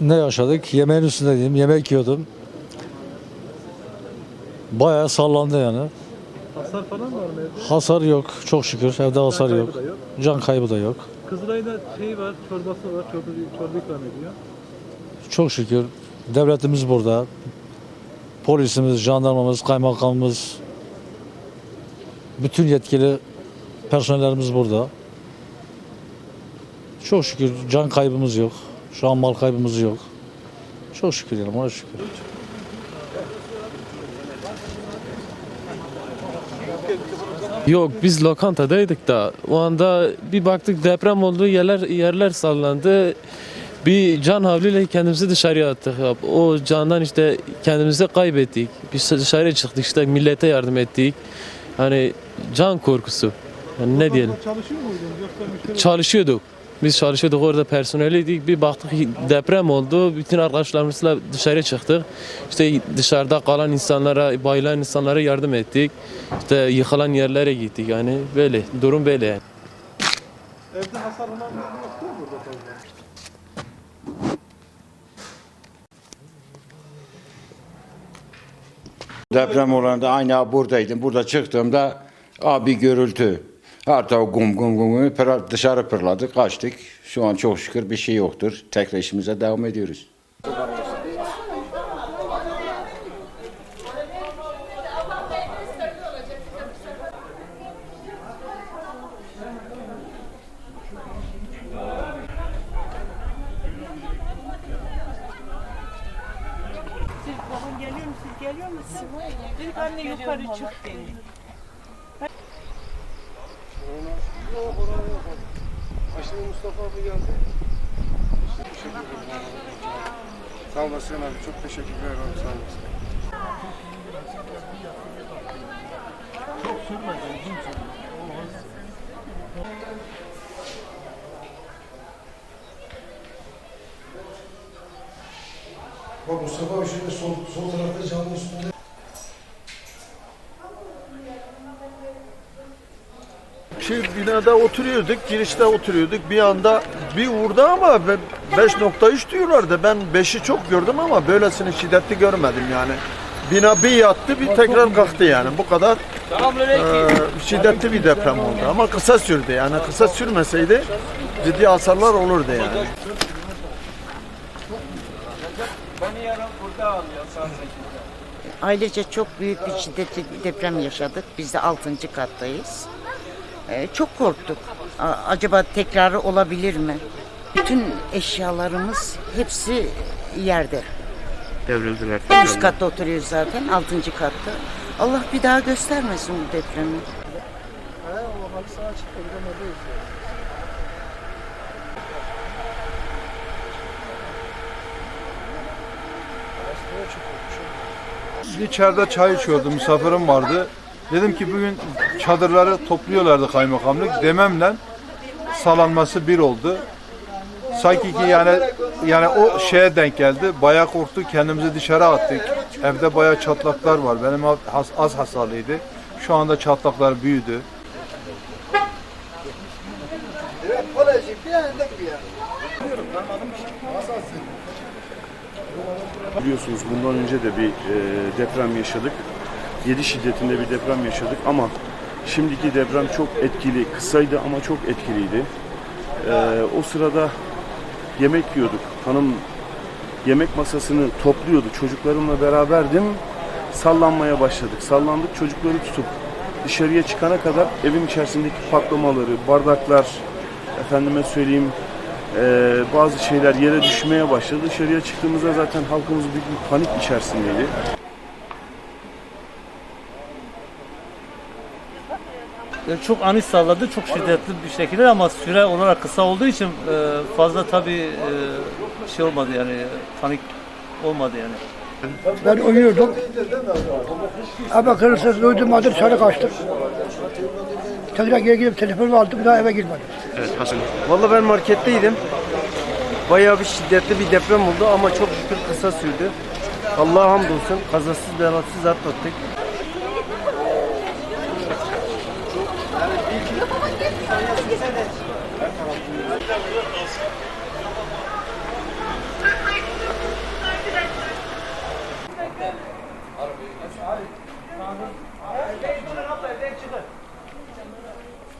Ne yaşadık? Yemeğin üstündeydim. Yemek yiyordum. Bayağı sallandı yani. Hasar falan var mı evde? Hasar yok. Çok şükür. Evde hasar kaybı yok. da yok. Can kaybı da yok. Kızılay'da şey var, çorbası var, çorba, çorba ikram ediyor. Çok şükür. Devletimiz burada. Polisimiz, jandarmamız, kaymakamımız, bütün yetkili personellerimiz burada. Çok şükür can kaybımız yok. Şu an mal kaybımız yok. Çok şükür yani ona şükür. Yok biz lokantadaydık da o anda bir baktık deprem oldu yerler yerler sallandı. Bir can havliyle kendimizi dışarıya attık. O candan işte kendimizi kaybettik. Biz dışarıya çıktık işte millete yardım ettik. Hani can korkusu. Yani ne diyelim. Çalışıyor muydunuz Çalışıyorduk. Biz çalışıyorduk orada personeliydik. Bir baktık deprem oldu. Bütün arkadaşlarımızla dışarı çıktık. İşte dışarıda kalan insanlara, bayılan insanlara yardım ettik. İşte yıkılan yerlere gittik. Yani böyle. Durum böyle yani. Evde hasar olan yoktu mu burada fazla? Deprem olanda aynı buradaydım. Burada çıktığımda abi gürültü. Her taraf gum gum gum gum pıra- dışarı pırladık kaçtık. Şu an çok şükür bir şey yoktur. Tekrar işimize devam ediyoruz. Siz babam geliyor mu? Geliyor musunuz? Dedik anne yukarı çık dedi. Mustafa abi geldi. Sağ olasın abi. Çok teşekkürler abi. Sağ olasın. Bak Mustafa abi şöyle sol, sol tarafta camın üstünde. Şey binada oturuyorduk, girişte oturuyorduk. Bir anda bir vurdu ama ben 5.3 diyorlardı. Ben 5'i çok gördüm ama böylesini şiddetli görmedim yani. Bina bir yattı, bir tekrar kalktı yani. Bu kadar eee, şiddetli bir deprem oldu. Ama kısa sürdü yani. Kısa sürmeseydi ciddi hasarlar olurdu yani. Ailece çok büyük bir şiddetli deprem yaşadık. Biz de 6. kattayız. Ee, çok korktuk. A- acaba tekrarı olabilir mi? Bütün eşyalarımız hepsi yerde. Devrildiler. En üst katta oturuyoruz zaten, 6. katta. Allah bir daha göstermesin bu depremi. İçeride çay içiyordum, misafirim vardı. Dedim ki bugün çadırları topluyorlardı kaymakamlık. Dememle salanması bir oldu. Sanki ki yani yani o şeye denk geldi. Bayağı korktuk, kendimizi dışarı attık. Evde bayağı çatlaklar var. Benim az, az hasarlıydı. Şu anda çatlaklar büyüdü. Biliyorsunuz bundan önce de bir e, deprem yaşadık. 7 şiddetinde bir deprem yaşadık ama şimdiki deprem çok etkili, kısaydı ama çok etkiliydi. E, o sırada yemek yiyorduk. Hanım yemek masasını topluyordu. Çocuklarımla beraberdim. Sallanmaya başladık. Sallandık çocukları tutup dışarıya çıkana kadar evin içerisindeki patlamaları, bardaklar, efendime söyleyeyim ee, bazı şeyler yere düşmeye başladı. Dışarıya çıktığımızda zaten halkımız büyük bir panik içerisindeydi. Çok ani salladı, çok şiddetli bir şekilde ama süre olarak kısa olduğu için e, fazla tabii e, şey olmadı yani panik olmadı yani. Ben uyuyordum. Ama kırık ses duydum halde dışarı kaçtım. Tekrar geri gidip telefonu aldım daha eve girmedim. Vallahi ben marketteydim. Bayağı bir şiddetli bir deprem oldu ama çok şükür kısa sürdü. Allah'a hamdolsun kazasız belasız atlattık. Dikkat et.